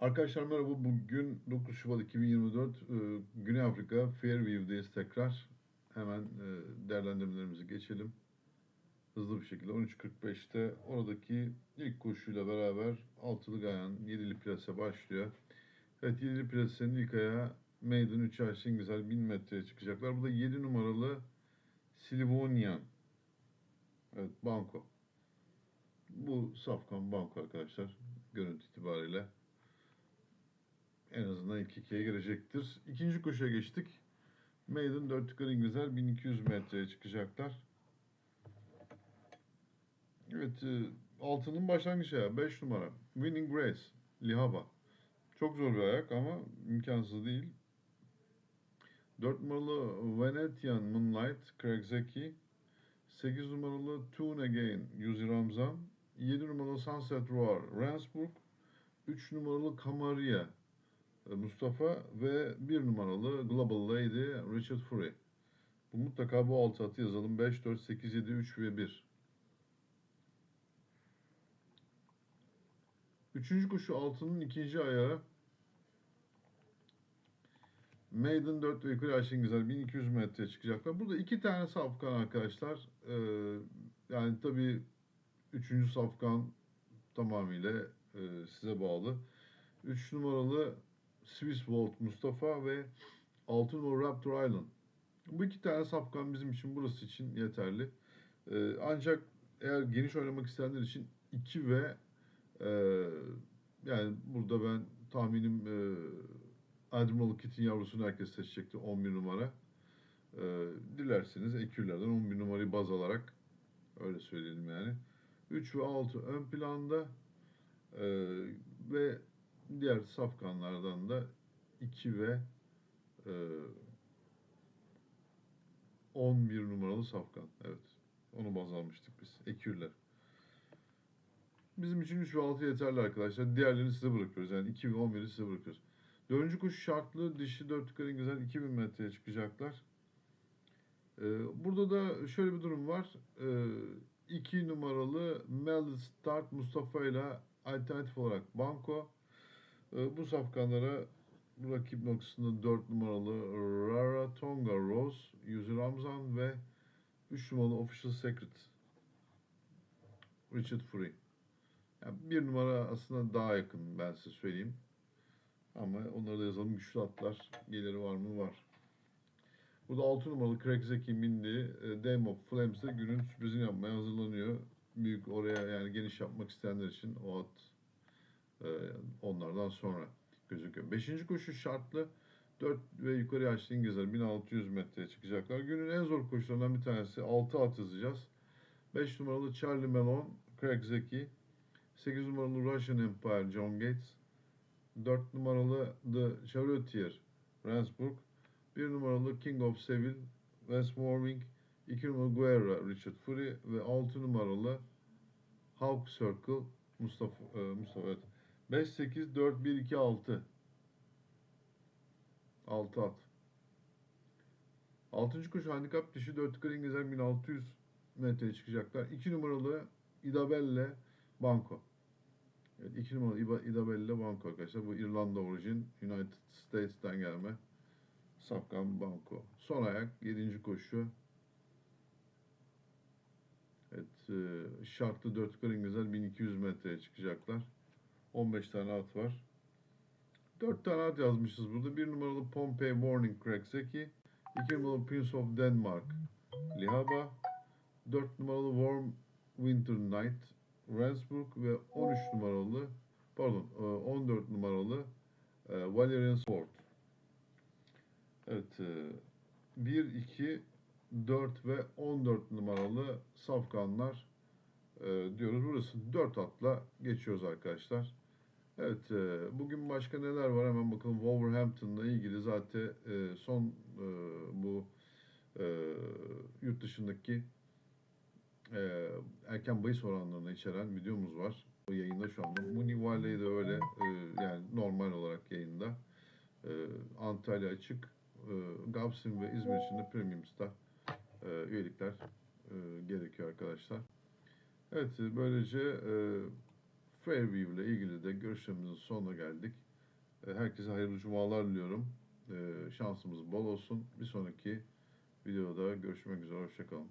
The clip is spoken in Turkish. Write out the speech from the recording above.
Arkadaşlar merhaba. Bugün 9 Şubat 2024 e, Güney Afrika Fairview'deyiz tekrar. Hemen e, değerlendirmelerimizi geçelim. Hızlı bir şekilde 13.45'te oradaki ilk koşuyla beraber altılı gayan 7'li plase başlıyor. Evet 7'li plasenin ilk ayağı Maiden 3 Ayşin Güzel 1000 metreye çıkacaklar. Bu da 7 numaralı Silvonian. Evet Banko. Bu Safkan Banko arkadaşlar. Görüntü itibariyle en azından ilk ikiye girecektir. İkinci koşuya geçtik. Maiden 4 yukarı İngilizler 1200 metreye çıkacaklar. Evet, e, altının başlangıç ayağı 5 numara. Winning Grace, Lihaba. Çok zor bir ayak ama imkansız değil. 4 numaralı Venetian Moonlight, Craig Zeki. 8 numaralı Tune Again, Yuzi Ramzan. 7 numaralı Sunset Roar, Ransburg. 3 numaralı Kamaria, Mustafa ve 1 numaralı Global Lady Richard Fury. Bu mutlaka bu altı atı yazalım. 5, 4, 8, 7, 3 ve 1. Üçüncü koşu altının ikinci ayağı. Maiden 4 ve yukarı Ayşen Güzel 1200 metreye çıkacaklar. Burada iki tane safkan arkadaşlar. Ee, yani tabii üçüncü safkan tamamıyla e, size bağlı. 3 numaralı Swiss Volt Mustafa ve 6 numaralı Raptor Island. Bu iki tane safkan bizim için burası için yeterli. Ee, ancak eğer geniş oynamak isteyenler için 2 ve e, yani burada ben tahminim e, Admiral Kit'in yavrusunu herkes seçecekti 11 numara. E, dilerseniz ekürlerden 11 numarayı baz alarak öyle söyleyelim yani. 3 ve 6 ön planda e, diğer safkanlardan da 2 ve e, 11 numaralı safkan. Evet. Onu baz almıştık biz. Ekürler. Bizim için 3 ve 6 yeterli arkadaşlar. Diğerlerini size bırakıyoruz. Yani 2 ve 11'i size bırakıyoruz. Dördüncü kuş şartlı dişi 4 yukarı güzel 2000 metreye çıkacaklar. Ee, burada da şöyle bir durum var. 2 ee, numaralı Melded Start Mustafa ile alternatif olarak Banko. Ee, bu safkanlara rakip noktasında 4 numaralı Rara Tonga Rose, Yüzü Ramzan ve 3 numaralı Official Secret Richard Free. Yani bir numara aslında daha yakın ben size söyleyeyim. Ama onları da yazalım. Güçlü atlar. Geliri var mı? Var. Burada 6 numaralı Craig Zeki bindi. E, Dame of Flames'de günün sürprizini yapmaya hazırlanıyor. Büyük oraya yani geniş yapmak isteyenler için o at onlardan sonra gözüküyor. Beşinci koşu şartlı. 4 ve yukarı yaşlı İngilizler 1600 metreye çıkacaklar. Günün en zor koşularından bir tanesi 6 at yazacağız. 5 numaralı Charlie Melon, Craig Zeki. 8 numaralı Russian Empire, John Gates. 4 numaralı The Charioteer, Ransburg. 1 numaralı King of Seville, West Warming. 2 numaralı Guerra, Richard Fury. Ve 6 numaralı Hawk Circle, Mustafa, e, Mustafa evet. 5, 8, 4, 1, 2, 6. 6 at. 6. koşu handikap dişi 4 yukarı İngilizler 1600 metreye çıkacaklar. 2 numaralı Idabelle Banco. Evet, 2 numaralı Idabelle Banco arkadaşlar. Bu İrlanda orijin United States'ten gelme. Safkan Banco. Son ayak 7. koşu. Evet, e, şartlı 4 yukarı İngilizler 1200 metreye çıkacaklar. 15 tane at var. 4 tane at yazmışız burada. 1 numaralı Pompey Warning Craig Zeki. 2 numaralı Prince of Denmark Lihaba. 4 numaralı Warm Winter Night Ransburg ve 13 numaralı pardon 14 numaralı e, Valerian Sword. Evet 1, 2, 4 ve 14 numaralı safkanlar e, diyoruz. Burası 4 atla geçiyoruz arkadaşlar. Evet, e, bugün başka neler var hemen bakalım. Wolverhampton'la ilgili zaten e, son e, bu yurt dışındaki erken bahis oranlarını içeren videomuz var. O yayında şu anda. Muni Valley de öyle yani normal olarak yayında. Antalya açık. Gapsin ve İzmir için de Premiums'ta üyelikler gerekiyor arkadaşlar. Evet böylece Fairview ile ilgili de görüşlerimizin sonuna geldik. E, Herkese hayırlı cumalar diliyorum. E, Şansımız bol olsun. Bir sonraki videoda görüşmek üzere. Hoşçakalın.